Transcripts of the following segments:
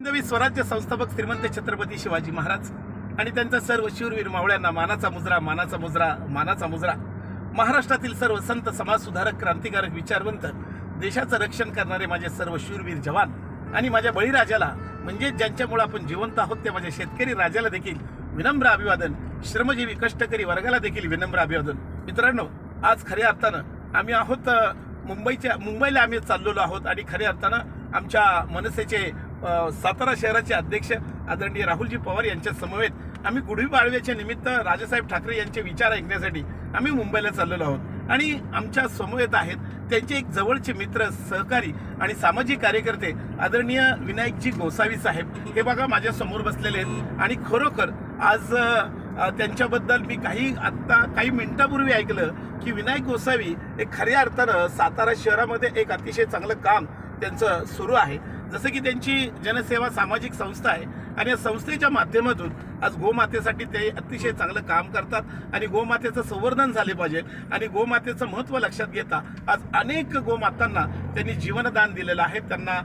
हिंदवी स्वराज्य संस्थापक श्रीमंत छत्रपती शिवाजी महाराज आणि त्यांचा सर्व शूरवीर मावळ्यांना मानाचा मुजरा मानाचा मुजरा मानाचा मुजरा. महाराष्ट्रातील सर्व संत समाज सुधारक क्रांतिकारक विचारवंत देशाचं रक्षण करणारे माझे सर्व शूरवीर जवान आणि माझ्या बळीराजाला म्हणजे ज्यांच्यामुळे आपण जिवंत आहोत त्या माझ्या शेतकरी राजाला देखील विनम्र अभिवादन श्रमजीवी कष्टकरी वर्गाला देखील विनम्र अभिवादन. मित्रांनो आज खऱ्या अर्थानं आम्ही आहोत मुंबईच्या मुंबईला आम्ही चाललेलो आहोत आणि खऱ्या अर्थानं आमच्या मनसेचे सातारा शहराचे अध्यक्ष आदरणीय राहुलजी पवार यांच्या समवेत आम्ही गुढीपाडव्याच्या निमित्त राजासाहेब ठाकरे यांचे विचार ऐकण्यासाठी आम्ही मुंबईला चाललेलो आहोत. आणि आमच्या समवेत आहेत त्यांचे एक जवळचे मित्र सहकारी आणि सामाजिक कार्यकर्ते आदरणीय विनायकजी गोसावी साहेब. हे बघा माझ्यासमोर बसलेले आहेत. आणि खरोखर आज त्यांच्याबद्दल मी काही आत्ता काही मिनिटापूर्वी ऐकलं की विनायक गोसावी हे खऱ्या अर्थानं सातारा शहरामध्ये एक अतिशय चांगलं काम त्यांचं सुरू आहे. जसं की त्यांची जनसेवा सामाजिक संस्था आहे आणि या संस्थेच्या माध्यमातून आज गोमातेसाठी ते अतिशय चांगलं काम करतात आणि गोमातेचं संवर्धन झाले पाहिजे आणि गोमातेचं महत्त्व लक्षात घेता आज अनेक गोमातांना त्यांनी जीवनदान दिलेलं आहे. त्यांना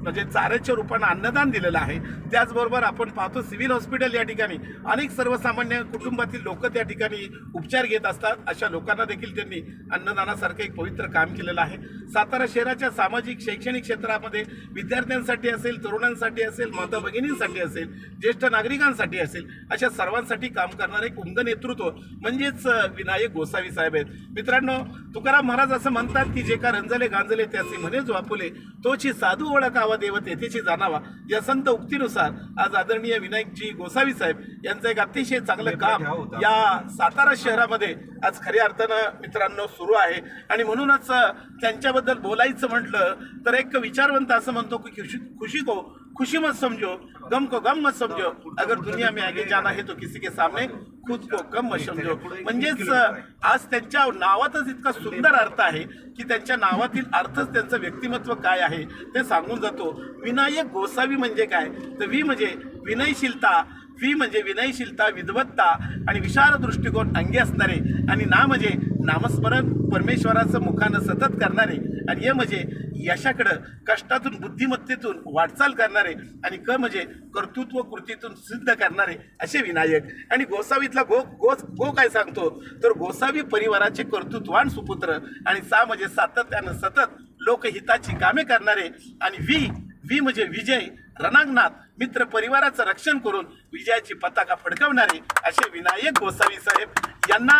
म्हणजे चाऱ्याच्या रूपानं अन्नदान दिलेलं आहे. त्याचबरोबर आपण पाहतो सिव्हिल हॉस्पिटल या ठिकाणी अनेक सर्वसामान्य कुटुंबातील लोक त्या ठिकाणी उपचार घेत असतात. अशा लोकांना देखील त्यांनी अन्नदानासारखं एक पवित्र काम केलेलं आहे. सातारा शहराच्या सामाजिक शैक्षणिक क्षेत्रामध्ये विद्यार्थ्यांसाठी असेल तरुणांसाठी असेल माता भगिनींसाठी असेल ज्येष्ठ नागरिकांसाठी असेल अशा सर्वांसाठी काम करणारे एक उमद नेतृत्व म्हणजेच विनायक गोसावी साहेब आहेत. मित्रांनो तुकाराम महाराज असं म्हणतात की जे का रंजले गांजले त्याचे म्हणे जो आपुले तोची साधू ओळखावा देवते त्याची जाणावा या संत उक्तीनुसार आज आदरणीय विनायकजी गोसावी साहेब यांचं एक अतिशय चांगलं काम या सातारा शहरामध्ये आज खऱ्या अर्थानं मित्रांनो सुरू आहे. आणि म्हणूनच त्यांच्याबद्दल बोलायचं म्हटलं तर एक विचारवंत असं म्हणतो की खुशी खुशी को खुशी मत समझो गम को गम मत समझो। अगर दुनिया में आगे जाना है तो किसी के सामने खुद को कम मत समझो। म्हणजेच आज त्यांच्या नावातच इतका सुंदर अर्थ आहे की त्यांच्या नावातील अर्थच त्यांचं व्यक्तिमत्व काय आहे ते सांगून जातो. विनायक गोसावी म्हणजे काय? तर वी म्हणजे विनयशीलता वी म्हणजे विनयशीलता विद्वत्ता आणि विशाल दृष्टिकोन अंगी असणारे आणि ना म्हणजे नामस्मरण परमेश्वराचं मुखानं सतत करणारे आणि ये म्हणजे यशाकडं कष्टातून बुद्धिमत्तेतून वाटचाल करणारे आणि क म्हणजे कर्तृत्व कृतीतून सिद्ध करणारे असे विनायक. आणि गोसावीतला गो गो गो काय सांगतो? तर गोसावी परिवाराचे कर्तृत्वान सुपुत्र आणि सा म्हणजे सातत्यानं सतत लोकहिताची कामे करणारे आणि वी वी म्हणजे विजय रणांगणात मित्र परिवाराचं रक्षण करून विजयाची पताका फडकवणारे असे विनायक गोसावी साहेब यांना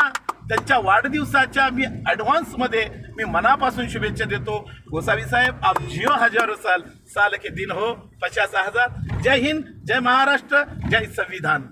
त्यांच्या वाढदिवसाच्या मी ॲडव्हान्समध्ये मी मनापासून शुभेच्छा देतो. गोसावी साहेब आप जिओ हजारो साल साल के दिन हो. पचास हजार. जय हिंद जय महाराष्ट्र जय संविधान.